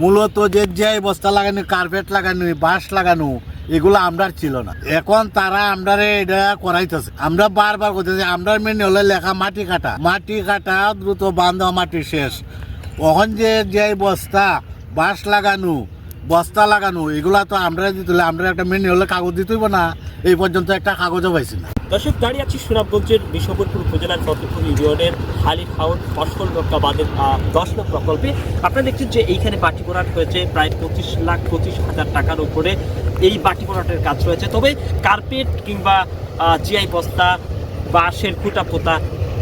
মূলত যে যে বস্তা লাগানো কার্পেট লাগানো, বাঁশ লাগানো, এগুলো আমরার ছিল না। এখন তারা আমরারে এটা করাইতেছে। আমরা বারবার করতেছি আমরার মেনে হলে লেখা মাটি কাটা। মাটি কাটা দ্রুত বান্ধ মাটি শেষ। ওখান যে যে বস্তা, বাঁশ লাগানো বস্তা লাগানো, এগুলা তো আমরা দিতে আমরা একটা মেনে হলে কাগজ দিতেই না। এই পর্যন্ত একটা কাগজও পাইছি না। দর্শক, দাঁড়িয়ে আছি সুনামগঞ্জের বিশ্বপুরপুর উপজেলার ফতেপুর ইউনিয়নের হালি খাউন ফসল রক্ষা বাঁধের দশ নং প্রকল্পে। আপনারা দেখছেন যে এইখানে বাটি ভরাট হয়েছে, প্রায় পঁচিশ লাখ পঁচিশ হাজার টাকার উপরে এই বাটি ভরাটের কাজ রয়েছে। তবে কার্পেট কিংবা জিআই বস্তা বাঁশের খুঁটা পোতা,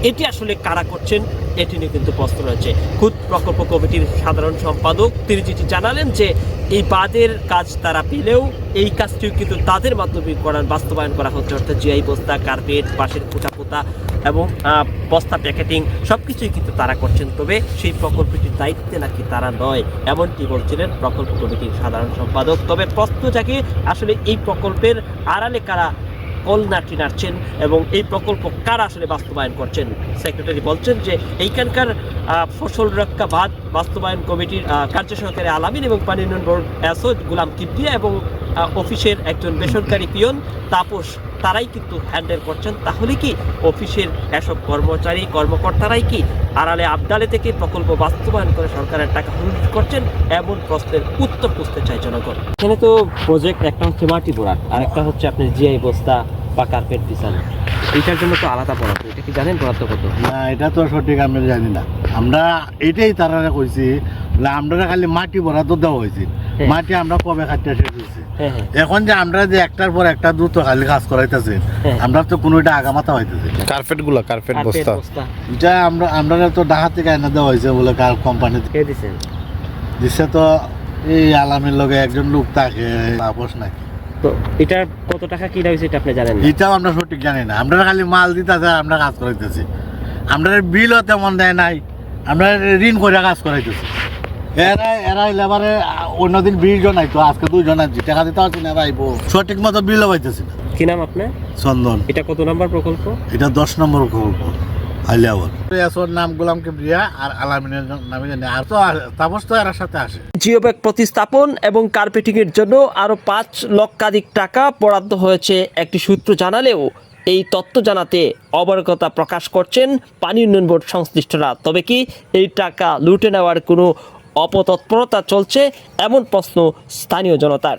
এটি আসলে কারা করছেন? এটি নিয়ে কিন্তু প্রশ্ন রয়েছে। খুদ প্রকল্প কমিটির সাধারণ সম্পাদক তিনি যেটি জানালেন যে, এই বাঁধের কাজ তারা পেলেও এই কাজটিও কিন্তু তাদের মাধ্যমে করার বাস্তবায়ন করা হচ্ছে। অর্থাৎ জিআই বস্তা, কার্পেট, বাঁশের খুঁটা পোতা এবং বস্তা প্যাকেটিং সব কিছুই কিন্তু তারা করছেন। তবে সেই প্রকল্পটির দায়িত্বে নাকি তারা নয়, এমনটি বলছিলেন প্রকল্প কমিটির সাধারণ সম্পাদক। তবে প্রশ্ন জাগে, আসলে এই প্রকল্পের আড়ালে কারা কলনাটি নাড়ছেন এবং এই প্রকল্প কারা আসলে বাস্তবায়ন করছেন? সেক্রেটারি বলছেন যে এইখানকার ফসল রক্ষা বাদ বাস্তবায়ন কমিটির কার্য সহকারী আলামিন এবং পানি উন্নয়ন বোর্ড অ্যাসোদ গুলাম কিবরিয়া এবং অফিসের একজন বেসরকারি পিয়ন তাপস তারাই কিন্তু হ্যান্ডেল করছেন। তাহলে কি অফিসের এসব কর্মচারী, কর্মকর্তারাই কি আড়ালে আবডালে থেকে প্রকল্প বাস্তবায়ন করে সরকারের টাকা হুলুট করছেন? এমন প্রশ্নের উত্তর খুঁজতে চাই জনগণ। এখানে তো প্রজেক্ট একটা হচ্ছে মাটি বোড়া আর একটা হচ্ছে আপনার জিআই বস্তা বা কার্পেট বিছানা। এইটার জন্য তো আলাদা বরাদ্দ, এটা কি জানেন বরাদ্দ কত? না, এটা তো সঠিক আমরা জানি না। আমরা এটাই তারা বলে আমরা খালি মাটি বরাদ্দ দেওয়া হয়েছে। হ্যাঁ। মাটি আমরা কবে খাটতে শেষ হয়েছে হ্যাঁ হ্যাঁ। এখন যে আমরা যে একটার পর একটা দ্রুত খালি কাজ করাইতেছে। আমরা তো কোনোটা আগামাতা হইতেছে। কার্পেটগুলা কার্পেট বস্তা। এটা আমরা আমরা তো ডাহা থেকে এনে দেওয়া হয়েছে বলে কার কোম্পানি দিচ্ছে তো এই আলামের লগে একজন লোক থাকে আপোষ নাকি। তো এটার কত টাকা কিনা হয়েছে এটা আপনি জানেন এটাও আমরা সঠিক জানি না। আমরা খালি মাল দিতেছে আমরা কাজ করাইতেছি। আমরা বিলও তেমন দেয় নাই আমরা ঋণ করে কাজ করাইতেছি। এরা এরা লেবারে অন্যদিন বিশ জন আইতো আজকে দুইজন আইছি টাকা দিতে পারছি না আইবো। সঠিক মতো পাইতেছি না। কি নাম আপনার? চন্দন। এটা কত নাম্বার প্রকল্প? এটা দশ নম্বর প্রকল্প আলিয়াবর ইয়াসর নাম গোলাম কিবরিয়া আর আলামিনের নামে জানি। আর তো তাপস তো এর সাথে আসে। জিও ব্যাগ প্রতিস্থাপন এবং কার্পেটিং এর জন্য আরও পাঁচ লক্ষাধিক টাকা বরাদ্দ হয়েছে একটি সূত্র জানালেও এই তথ্য জানাতে অবগতা প্রকাশ করছেন পানি উন্নয়ন বোর্ড সংশ্লিষ্টরা। তবে কি এই টাকা লুটে নেওয়ার কোনো অপতৎপরতা চলছে এমন প্রশ্ন স্থানীয় জনতার।